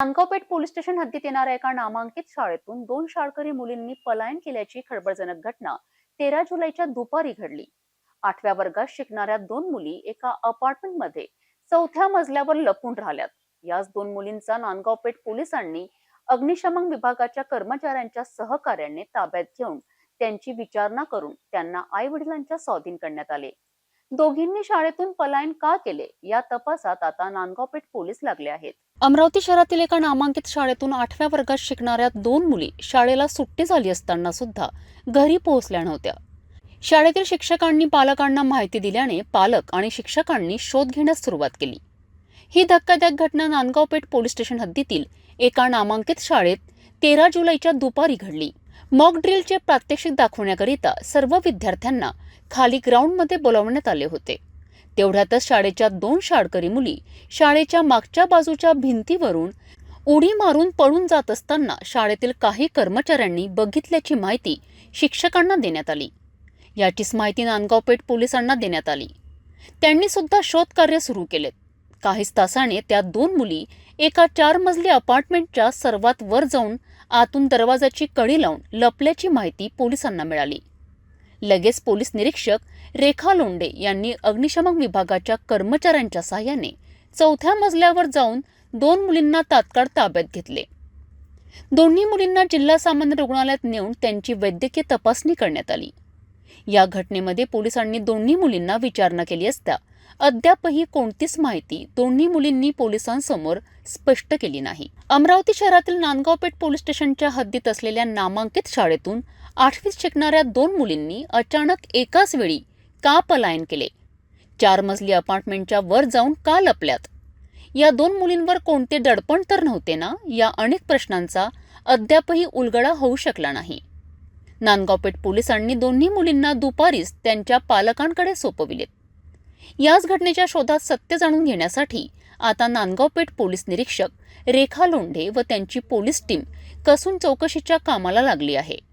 Nandgaon Peth police station हद्दीत येणाऱ्या एका नामांकित शाळेतून दोन शाळकरी मुलींनी पलायन केल्याची खळबळजनक घटना तेरा जुलैच्या दुपारी घडली. आठव्या वर्गात शिकणाऱ्या दोन मुली एका अपार्टमेंटमध्ये चौथ्या मजल्यावर लपून राहिल्यात. याच दोन मुलींचा नांदगावपेठ पोलिसांनी अग्निशमन विभागाच्या कर्मचाऱ्यांच्या सहकार्याने ताब्यात घेऊन त्यांची विचारणा करून त्यांना आई वडिलांच्या स्वाधीन करण्यात आले. दोघींनी शाळेतून पलायन का केले? या तपासात आता नांदगावपेठ पोलीस लागले आहेत. अमरावती शहरातील एका नामांकित शाळेतून आठव्या वर्गात शिकणाऱ्या दोन मुली शाळेला सुट्टी झाली असताना सुद्धा घरी पोहोचल्या नव्हत्या. शाळेतील शिक्षकांनी पालकांना माहिती दिल्याने पालक आणि शिक्षकांनी शोध घेण्यास सुरुवात केली. ही धक्कादायक घटना नांदगावपेठ पोलीस स्टेशन हद्दीतील एका नामांकित शाळेत तेरा जुलैच्या दुपारी घडली. मॉक ड्रिलचे प्रात्यक्षिक दाखवण्याकरिता सर्व विद्यार्थ्यांना खाली ग्राउंडमध्ये बोलावण्यात आले होते. तेवढ्यातच शाळेच्या दोन शाळकरी मुली शाळेच्या मागच्या बाजूच्या भिंतीवरून उडी मारून पळून जात असताना शाळेतील काही कर्मचाऱ्यांनी बघितल्याची माहिती शिक्षकांना देण्यात आली. याचीच माहिती नांदगावपेठ पोलिसांना देण्यात आली. त्यांनी सुद्धा शोधकार्य सुरू केले. काहीच तासाने त्या दोन मुली एका चार मजली अपार्टमेंटच्या सर्वात वर जाऊन आतून दरवाजाची कडी लावून लपल्याची माहिती पोलिसांना मिळाली. लगेच पोलीस निरीक्षक रेखा लोंडे यांनी अग्निशमन विभागाच्या कर्मचाऱ्यांच्या सहाय्याने चौथ्या मजल्यावर जाऊन दोन मुलींना तात्काळ ताब्यात घेतले. दोन्ही मुलींना जिल्हा सामान्य रुग्णालयात नेऊन त्यांची वैद्यकीय तपासणी करण्यात आली. या घटनेमध्ये पोलिसांनी दोन्ही मुलींना विचारणा केली असता अद्यापही कोणतीच माहिती दोन्ही मुलींनी पोलिसांसमोर स्पष्ट केली नाही. अमरावती शहरातील नांदगावपेठ पोलीस स्टेशनच्या हद्दीत असलेल्या नामांकित शाळेतून आठवीत शिकणाऱ्या दोन मुलींनी अचानक एकाच वेळी का पलायन केले? चार मजली अपार्टमेंटच्या वर जाऊन का लपल्यात? या दोन मुलींवर कोणते दडपण तर नव्हते ना? या अनेक प्रश्नांचा अद्यापही उलगडा होऊ शकला नाही. नांदगावपेठ पोलिसांनी दोन्ही मुलींना दुपारीच त्यांच्या पालकांकडे सोपविलेत. याच घटनेच्या शोधात सत्य जाणून घेण्यासाठी आता नांदगावपेठ पोलीस निरीक्षक रेखा लोंढे व त्यांची पोलीस टीम कसून चौकशीच्या कामाला लागली आहे.